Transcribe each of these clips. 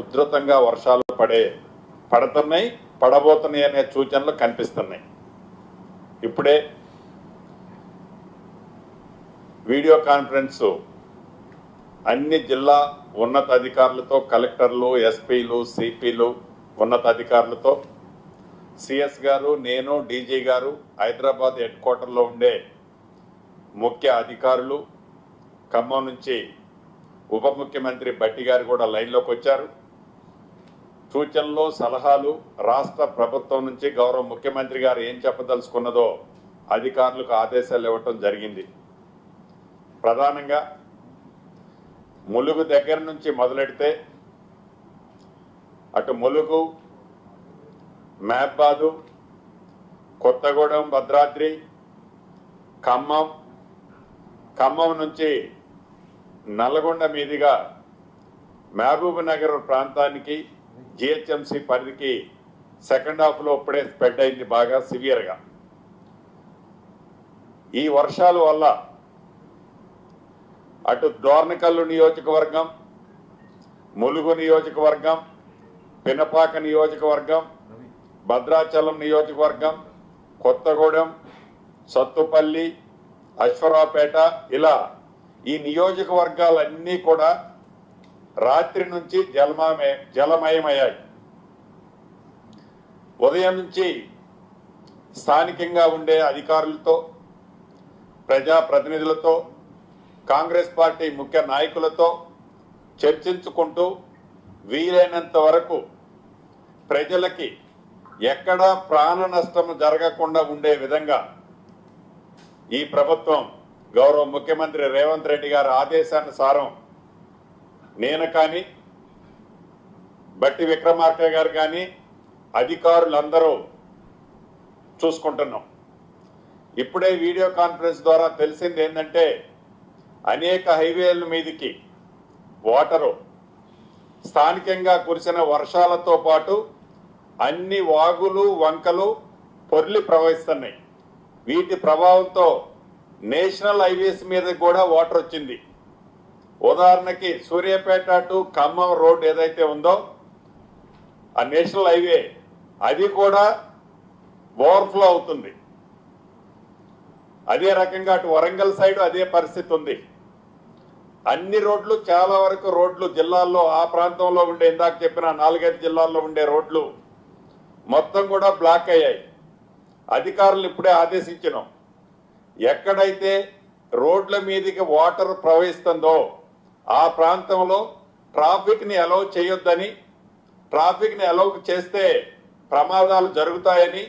ఉధృతంగా వర్షాలు పడే పడుతున్నాయి పడబోతున్నాయి అనే సూచనలు కనిపిస్తున్నాయి. ఇప్పుడే వీడియో కాన్ఫరెన్స్ అన్ని జిల్లా ఉన్నతాధికారులతో కలెక్టర్లు ఎస్పీలు సిపిలు ఉన్నతాధికారులతో సిఎస్ గారు నేను డీజీ గారు హైదరాబాద్ హెడ్ క్వార్టర్లో ఉండే ముఖ్య అధికారులు ఖమ్మం నుంచి ఉప ముఖ్యమంత్రి బట్టి గారు కూడా లైన్లోకి వచ్చారు. సూచనలు సలహాలు రాష్ట్ర ప్రభుత్వం నుంచి గౌరవ ముఖ్యమంత్రి గారు ఏం చెప్పదలుచుకున్నదో అధికారులకు ఆదేశాలు ఇవ్వటం జరిగింది. ప్రధానంగా ములుగు దగ్గర నుంచి మొదలెడితే అటు ములుగు మహబాదు కొత్తగూడెం భద్రాద్రి ఖమ్మం ఖమ్మం నుంచి నల్గొండ మీదుగా మహబూబ్ నగర్ ప్రాంతానికి జిహెచ్ఎంసి పరిధికి సెకండ్ హాఫ్లో ఇప్పుడే స్ప్రెడ్ అయింది బాగా సివియర్గా. ఈ వర్షాల వల్ల అటు దోర్నకల్లు నియోజకవర్గం ములుగు నియోజకవర్గం పినపాక నియోజకవర్గం భద్రాచలం నియోజకవర్గం కొత్తగూడెం సత్తుపల్లి అశ్వరావుపేట ఇలా ఈ నియోజకవర్గాలన్నీ కూడా రాత్రి నుంచి జలమయ జలమయమయ్యాయి. ఉదయం నుంచి స్థానికంగా ఉండే అధికారులతో ప్రజా ప్రతినిధులతో కాంగ్రెస్ పార్టీ ముఖ్య నాయకులతో చర్చించుకుంటూ వీలైనంత వరకు ప్రజలకి ఎక్కడా ప్రాణ నష్టం జరగకుండా ఉండే విధంగా ఈ ప్రభుత్వం గౌరవ ముఖ్యమంత్రి రేవంత్ రెడ్డి గారి ఆదేశానుసారం నేను కానీ బట్టి విక్రమార్క గారు కానీ అధికారులందరూ చూసుకుంటున్నాం. ఇప్పుడే వీడియో కాన్ఫరెన్స్ ద్వారా తెలిసింది ఏంటంటే అనేక హైవేల మీదకి వాటరు స్థానికంగా కురిసిన వర్షాలతో పాటు అన్ని వాగులు వంకలు పొర్లి ప్రవహిస్తున్నాయి. వీటి ప్రభావంతో నేషనల్ హైవేస్ మీద కూడా వాటర్ వచ్చింది. ఉదాహరణకి సూర్యాపేట టు ఖమ్మం రోడ్ ఏదైతే ఉందో ఆ నేషనల్ హైవే అది కూడా ఓవర్ఫ్లో అవుతుంది. అదే రకంగా అటు వరంగల్ సైడ్ అదే పరిస్థితి ఉంది. అన్ని రోడ్లు చాలా వరకు రోడ్లు జిల్లాల్లో ఆ ప్రాంతంలో ఉండే ఇందాక చెప్పిన నాలుగైదు జిల్లాల్లో ఉండే రోడ్లు మొత్తం కూడా బ్లాక్ అయ్యాయి. అధికారులు ఇప్పుడే ఆదేశించినాం. ఎక్కడైతే రోడ్ల మీదకి వాటర్ ప్రవహిస్తుందో ఆ ప్రాంతంలో ట్రాఫిక్ని అలౌ చేయొద్దని ట్రాఫిక్ని అలౌ చేస్తే ప్రమాదాలు జరుగుతాయని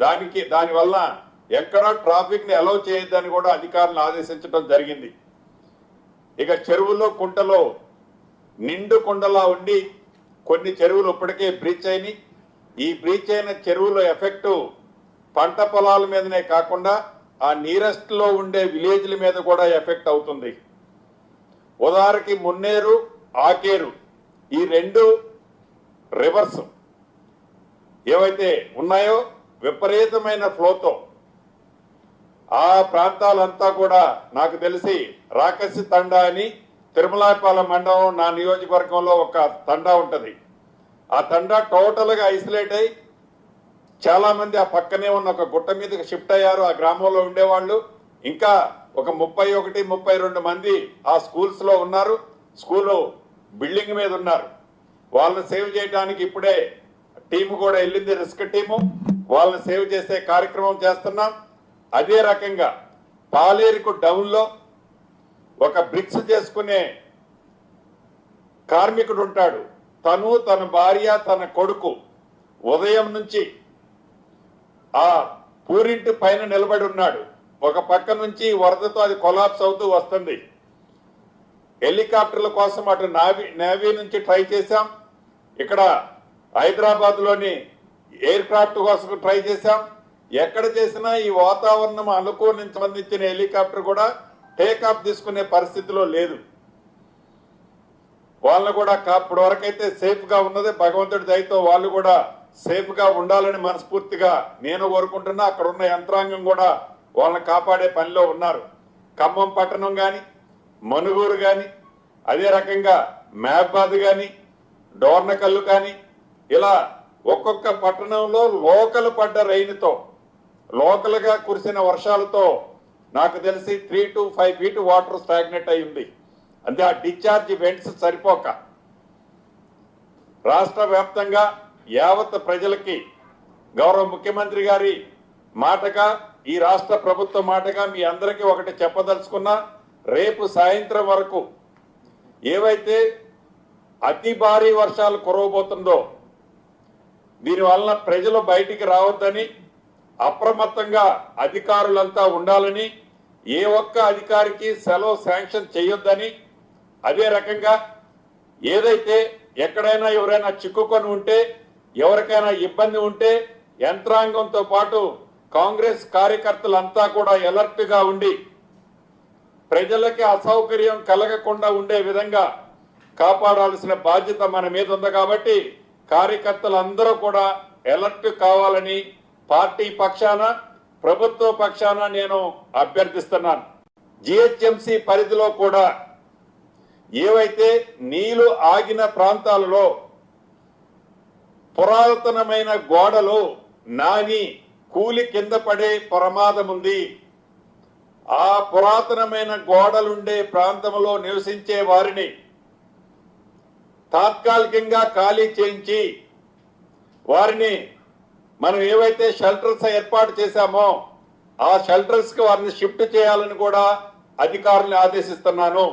దానికి దానివల్ల ఎక్కడా ట్రాఫిక్ని అలౌ చేయొద్దని కూడా అధికారులు ఆదేశించడం జరిగింది. ఇక చెరువులో కుంటలో నిండు కుండలా ఉండి కొన్ని చెరువులు ఇప్పటికే బ్రీచ్ అయినాయి. ఈ బ్రీచ్ అయిన చెరువుల ఎఫెక్టు పంట పొలాల మీదనే కాకుండా ఆ నీరెస్ట్లో ఉండే విలేజ్ల మీద కూడా ఎఫెక్ట్ అవుతుంది. ఉదాహరణకి మున్నేరు ఆకేరు. ఈ రెండు రివర్స్. ఏవైతే ఉన్నాయో విపరీతమైన ఫ్లోతో. ఆ ప్రాంతాలంతా కూడా నాకు తెలిసి రాకసి తండా అని తిరుమలాపాలెం మండలం నా నియోజకవర్గంలో ఒక తండా ఉంటుంది. ఆ తండా టోటల్గా ఐసోలేట్ అయి చాలా మంది ఆ పక్కనే ఉన్న ఒక గుట్ట మీదకి షిఫ్ట్ అయ్యారు. ఆ గ్రామంలో ఉండేవాళ్ళు. ఇంకా ఒక ముప్పై ఒకటి ముప్పై రెండు మంది ఆ స్కూల్స్లో ఉన్నారు. స్కూలు బిల్డింగ్ మీద ఉన్నారు. వాళ్ళని సేవ్ చేయడానికి ఇప్పుడే టీము కూడా వెళ్ళింది రిస్క్ టీము వాళ్ళని సేవ్ చేసే కార్యక్రమం చేస్తున్నాం. అదే రకంగా పాలేరుకు డౌన్లో ఒక బ్రిక్స్ చేసుకునే కార్మికుడు ఉంటాడు. తను తన భార్య తన కొడుకు ఉదయం నుంచి ఆ పూరింటి పైన నిలబడి ఉన్నాడు. ఒక పక్క నుంచి వరదతో అది కొలాప్స్ అవుతూ వస్తుంది. హెలికాప్టర్ల కోసం అటు నావీ నేవీ నుంచి ట్రై చేశాం. ఇక్కడ హైదరాబాద్లోని ఎయిర్ క్రాఫ్ట్ కోసం ట్రై చేశాం. ఎక్కడ చేసినా ఈ వాతావరణం అనుకూలం సంబంధించిన హెలికాప్టర్ కూడా టేకాఫ్ తీసుకునే పరిస్థితిలో లేదు. వాళ్ళని కూడా అప్పటి వరకైతే సేఫ్గా ఉన్నది. భగవంతుడి దయతో వాళ్ళు కూడా సేఫ్గా ఉండాలని మనస్ఫూర్తిగా నేను కోరుకుంటున్నా. అక్కడ ఉన్న యంత్రాంగం కూడా వాళ్ళని కాపాడే పనిలో ఉన్నారు. ఖమ్మం పట్టణం కానీ మనుగూరు కానీ అదే రకంగా మహబాద్ కానీ డోర్నకల్లు కానీ ఇలా ఒక్కొక్క పట్టణంలో లోకల్ పడ్డ రైలుతో లోకల్గా కురిసిన వర్షాలతో నాకు తెలిసి three two five feet water stagnant అయి ఉంది. అంటే ఆ డిశ్చార్జ్ వెంట్స్ సరిపోక. రాష్ట్ర వ్యాప్తంగా యావత్ ప్రజలకి గౌరవ ముఖ్యమంత్రి గారి మాటగా ఈ రాష్ట్ర ప్రభుత్వ మాటగా మీ అందరికీ ఒకటి చెప్పదలుచుకున్నా రేపు సాయంత్రం వరకు ఏవైతే అతి భారీ వర్షాలు కురవబోతుందో దీనివలన ప్రజలు బయటికి రావద్దని అప్రమత్తంగా అధికారులంతా ఉండాలని ఏ ఒక్క అధికారికి సెలవు శాంక్షన్ చేయొద్దని అదే రకంగా ఏదైతే ఎక్కడైనా ఎవరైనా చిక్కుకొని ఉంటే ఎవరికైనా ఇబ్బంది ఉంటే యంత్రాంగంతో పాటు కాంగ్రెస్ కార్యకర్తలంతా కూడా ఎలర్ట్గా ఉండి ప్రజలకి అసౌకర్యం కలగకుండా ఉండే విధంగా కాపాడాల్సిన బాధ్యత మన మీద ఉంది కాబట్టి కార్యకర్తలందరూ కూడా ఎలర్ట్ కావాలని పార్టీ పక్షాన ప్రభుత్వ పక్షాన నేను అభ్యర్థిస్తున్నాను. జిహెచ్ఎంసి పరిధిలో కూడా ఏవైతే నీళ్ళు ఆగిన ప్రాంతాలలో పురాతనమైన గోడలు నాని కూలి కింద పడే ప్రమాదం ఉంది ఆ పురాతనమైన గోడలుండే ప్రాంతంలో నివసించే వారిని తాత్కాలికంగా ఖాళీ చేయించి వారిని మనం ఏవైతే షెల్టర్స్ ఏర్పాటు చేశామో ఆ షెల్టర్స్కి వారిని షిఫ్ట్ చేయాలని కూడా అధికారులను ఆదేశిస్తున్నాను.